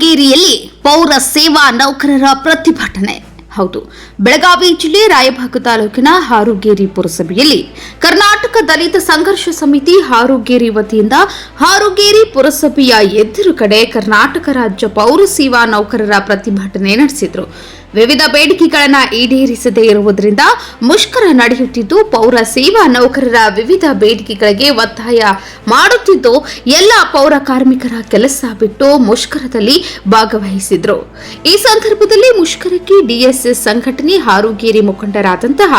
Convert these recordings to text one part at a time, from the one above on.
ಹಾರುಗೇರಿಯಲ್ಲಿ ಪೌರ ಸೇವಾ ನೌಕರರ ಪ್ರತಿಭಟನೆ. ಹೌದು, ಬೆಳಗಾವಿ ಜಿಲ್ಲೆ ರಾಯಭಾಗ ತಾಲೂಕಿನ ಹಾರುಗೇರಿ ಪುರಸಭೆಯಲ್ಲಿ ಕರ್ನಾಟಕ ದಲಿತ ಸಂಘರ್ಷ ಸಮಿತಿ ಹಾರುಗೇರಿ ವತಿಯಿಂದ ಹಾರುಗೇರಿ ಪುರಸಭೆಯ ಎದುರುಗಡೆ ಕರ್ನಾಟಕ ರಾಜ್ಯ ಪೌರ ಸೇವಾ ನೌಕರರ ಪ್ರತಿಭಟನೆ ನಡೆಸಿದ್ರು. ವಿವಿಧ ಬೇಡಿಕೆಗಳನ್ನು ಈಡೇರಿಸದೇ ಇರುವುದರಿಂದ ಮುಷ್ಕರ ನಡೆಯುತ್ತಿದ್ದು, ಪೌರ ಸೇವಾ ನೌಕರರ ವಿವಿಧ ಬೇಡಿಕೆಗಳಿಗೆ ಒತ್ತಾಯ ಮಾಡುತ್ತಿದ್ದು, ಎಲ್ಲ ಪೌರ ಕಾರ್ಮಿಕರ ಕೆಲಸ ಬಿಟ್ಟು ಮುಷ್ಕರದಲ್ಲಿ ಭಾಗವಹಿಸಿದ್ರು. ಈ ಸಂದರ್ಭದಲ್ಲಿ ಮುಷ್ಕರಕ್ಕೆ ಡಿಎಸ್ಎಸ್ ಸಂಘಟನೆ ಹಾರುಗೇರಿ ಮುಖಂಡರಾದಂತಹ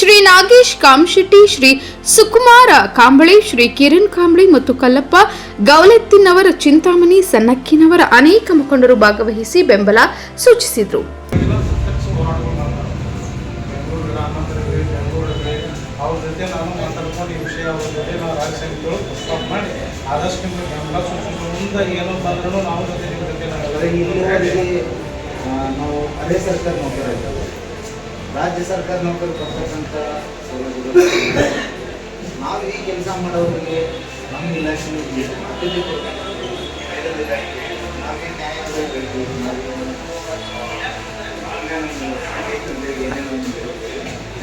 ಶ್ರೀ ನಾಗೇಶ್ ಕಾಮಶೆಟ್ಟಿ, ಶ್ರೀ ಸುಕುಮಾರ ಕಾಂಬಳೆ, ಶ್ರೀ ಕಿರಣ್ ಕಾಂಬಳೆ ಮತ್ತು ಕಲ್ಲಪ್ಪ ಗೌಲೆತ್ತಿನವರ ಚಿಂತಾಮಣಿ ಸನ್ನಕ್ಕಿನವರ ಅನೇಕ ಮುಖಂಡರು ಭಾಗವಹಿಸಿ ಬೆಂಬಲ ಸೂಚಿಸಿದರು. ಬೆಂಗಳೂರು ಅವ್ರ ಜೊತೆ ನಾನು ಈ ವಿಷಯ ಅವ್ರ ನಾವು ರಾಜ್ಯ ಆದಷ್ಟು ನಾವು ಜೊತೆ ನಾವು ಅದೇ ಸರ್ಕಾರ ನೌಕರ ರಾಜ್ಯ ಸರ್ಕಾರ ನೌಕರ ಬರ್ತಕ್ಕಂಥ ನಾವು ಈ ಕೆಲಸ ಮಾಡೋರಿಗೆ ನಮ್ಮ ಇಲಾಖೆ ಅತ್ಯಧಿಕ ನಾವೇನು ನ್ಯಾಯ ಬೇಕು ಏನೇನು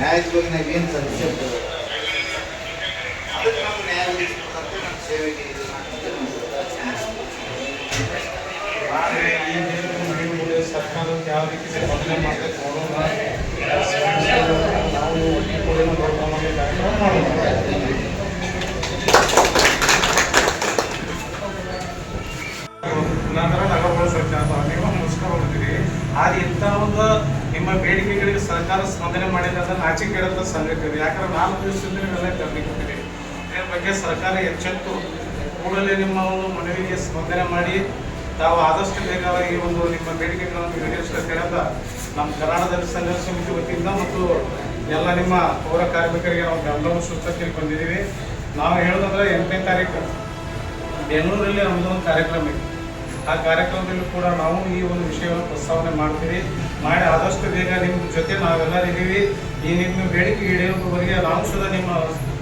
ನ್ಯಾಯದ ಬಗ್ಗೆ ನಾವೇನು ಸದಸ್ಯ ಇರ್ತೇವೆ ಅದಕ್ಕೆ ನಾವು ನ್ಯಾಯ ಒದಗಿಸ್ಬೇಕಂತ ನಮ್ಮ ಸೇವೆಗೆ ಇದು ಮಾಡ್ಕೊಂತ ನಾವು ಆದರೆ ಈ ನೀರು ಮಳೆ ಮೂಲೆ ಸರ್ಕಾರಕ್ಕೆ ಯಾವ ರೀತಿ ಸ್ಪಂದನೆ ಮಾಡಬೇಕು ನೋಡೋಣ ಆದ್ರೆ ಇಂಥ ಒಂದು ನಿಮ್ಮ ಬೇಡಿಕೆಗಳಿಗೆ ಸರ್ಕಾರ ಸ್ಪಂದನೆ ಮಾಡಿಲ್ಲ ಅಂದ್ರೆ ನಾಚಿಕೆ ಇಡೋದ ಸಂಗತಿ ಇದೆ ಯಾಕಂದ್ರೆ ನಾಲ್ಕು ದಿವಸದಿಂದ ನೀವೆಲ್ಲ ಗಮನಿಕೊತೀರಿ ಇದ್ರ ಬಗ್ಗೆ ಸರ್ಕಾರ ಎಚ್ಚೆತ್ತು. ಕೂಡಲೇ ನಿಮ್ಮ ಒಂದು ಮನವಿಗೆ ಸ್ಪಂದನೆ ಮಾಡಿ. ತಾವು ಆದಷ್ಟು ಬೇಗ ಈ ಒಂದು ನಿಮ್ಮ ಬೇಡಿಕೆಗಳನ್ನು ಈಡೇರಿಸಬೇಕು ಅಂತ ನಮ್ಮ ಕರ್ನಾಟಕದಲ್ಲಿ ಸಂಘ ಸಮಿತಿ ವತಿಯಿಂದ ಮತ್ತು ಎಲ್ಲ ನಿಮ್ಮ ಪೌರ ಕಾರ್ಮಿಕರಿಗೆ ನಾವು ಬೆಂಬಲ ಸೂಚನೆ ಬಂದಿದ್ದೀವಿ ನಾವು ಹೇಳೋದಂದ್ರೆ ಎಂಟನೇ ತಾರೀಕು. ಬೆಂಗಳೂರಲ್ಲಿ ನಮ್ಮದು ಒಂದು ಕಾರ್ಯಕ್ರಮ ಇದೆ. ಆ ಕಾರ್ಯಕ್ರಮದಲ್ಲೂ ಕೂಡ ನಾವು ಈ ಒಂದು ವಿಷಯವನ್ನು ಪ್ರಸ್ತಾವನೆ ಮಾಡ್ತೀವಿ ಮಾಡಿ ಆದಷ್ಟು ಬೇಗ ನಿಮ್ಮ ಜೊತೆ ನಾವೆಲ್ಲರಿದ್ದೀವಿ ಈ ನಿಮ್ಮ ಬೇಡಿಕೆ ಈಡೇರುವವರಿಗೆ ನಾವು ಸಹ ನಿಮ್ಮ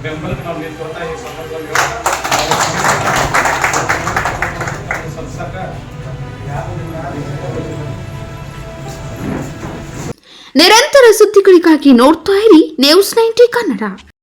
ಬೆಂಬಲಕ್ಕೆ ನಾವು ನಿಂತ್ಕೊಳ್ತಾ ಈ ಸಂದರ್ಭದಲ್ಲಿ ನಿರಂತರ ಸುದ್ದಿಗಳಿಗಾಗಿ ನೋಡ್ತಾ ಇರಿ ನ್ಯೂಸ್ ನೈಂಟಿ ಕನ್ನಡ.